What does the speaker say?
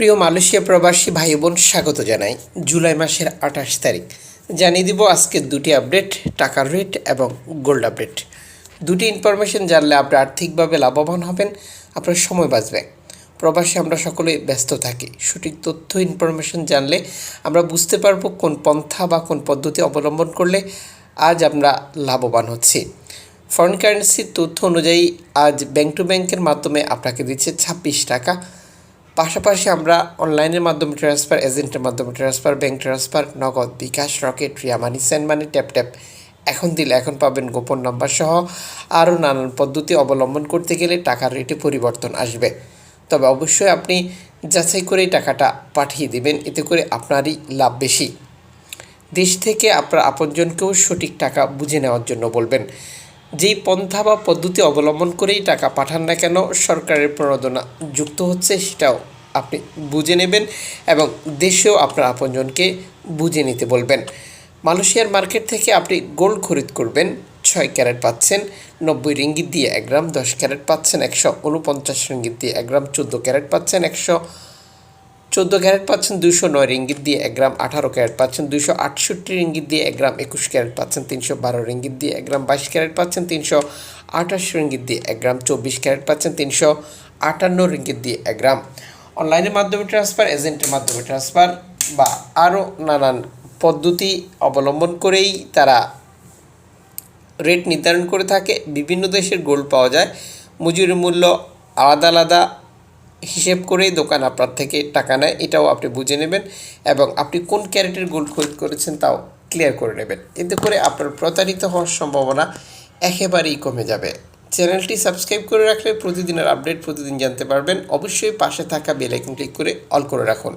প্রিয় মালয়েশিয়া প্রবাসী ভাই বোন স্বাগত জানাই জুলাই মাসের আঠাশ তারিখ। জানিয়ে দিব আজকের দুটি আপডেট, টাকার রেট এবং গোল্ড আপডেট। দুটি ইনফরমেশন জানলে আপনি আর্থিকভাবে লাভবান হবেন, আপনার সময় বাঁচবে। প্রবাসী আমরা সকলে ব্যস্ত থাকি। সঠিক তথ্য, ইনফরমেশন জানলে আমরা বুঝতে পারব কোন পন্থা বা কোন পদ্ধতি অবলম্বন করলে আজ আমরা লাভবান হচ্ছি। ফরেন কারেন্সির তথ্য অনুযায়ী আজ ব্যাংক টু ব্যাংকের মাধ্যমে আপনাকে দিচ্ছে ছাব্বিশ টাকা। পাশাপাশি আমরা অনলাইনের মাধ্যমে ট্রান্সফার এজেন্টের মাধ্যমে transfer bank transfer Nagad bKash Rocket Ria money send money tap tap এখন দিলে এখন পাবেন গোপন নাম্বার সহ আরও নানান পদ্ধতি অবলম্বন করতে গেলে টাকার রেটে পরিবর্তন আসবে। তবে অবশ্যই আপনি যাচাই করেই টাকাটা পাঠিয়ে দেবেন, এতে করে আপনারই লাভ বেশি। দেশ থেকে আপনার আপনজনকেও সঠিক টাকা বুঝে নেওয়ার জন্য বলবেন। যেই পন্থা বা পদ্ধতি অবলম্বন করেই টাকা পাঠান না কেন সরকারের প্রণোদনা যুক্ত হচ্ছে সেটাও আপনি বুঝে নেবেন এবং দেশেও আপনার আপনজনকে বুঝে নিতে বলবেন। মালয়েশিয়ার মার্কেট থেকে আপনি গোল্ড খরিদ করবেন, ছয় ক্যারেট পাচ্ছেন, নব্বই রিঙ্গিত দিয়ে এক গ্রাম, দশ ক্যারেট পাচ্ছেন, একশো উনপঞ্চাশ রিঙ্গিত দিয়ে এক গ্রাম, চোদ্দ ক্যারেট পাচ্ছেন, একশো চোদ্দ ক্যারেট পাচ্ছেন দুশো নয় রিঙ্গিত দিয়ে এক গ্রাম, আঠারো ক্যারেট পাচ্ছেন দুশো আটষট্টি রিঙ্গিত দিয়ে এক গ্রাম, একুশ ক্যারেট পাচ্ছেন তিনশো বারো রিঙ্গিত দিয়ে এক গ্রাম, বাইশ ক্যারেট পাচ্ছেন তিনশো আঠাশ রিঙ্গিত দিয়ে এক গ্রাম, চব্বিশ ক্যারেট পাচ্ছেন তিনশো আটান্ন রিঙ্গিত দিয়ে এক গ্রাম। অনলাইনের মাধ্যমে ট্রান্সফার, এজেন্টের মাধ্যমে ট্রান্সফার বা আরও নানান পদ্ধতি অবলম্বন করেই তারা রেট নির্ধারণ করে থাকে। বিভিন্ন দেশের গোল্ড পাওয়া যায়। মজুরি মূল্য আলাদা আলাদা। হিসেব করেই দোকান আপনার থেকে টাকা নেয়, এটাও আপনি বুঝে নেবেন এবং আপনি কোন ক্যারেটের গোল্ড খরিদ করেছেন তাও ক্লিয়ার করে নেবেন। এতে করে আপনার প্রতারিত হওয়ার সম্ভাবনা একেবারেই কমে যাবে। চ্যানেলটি সাবস্ক্রাইব করে রাখলে প্রতিদিনের আপডেট প্রতিদিন জানতে পারবেন। অবশ্যই পাশে থাকা বেল আইকন ক্লিক করে অল করে রাখুন।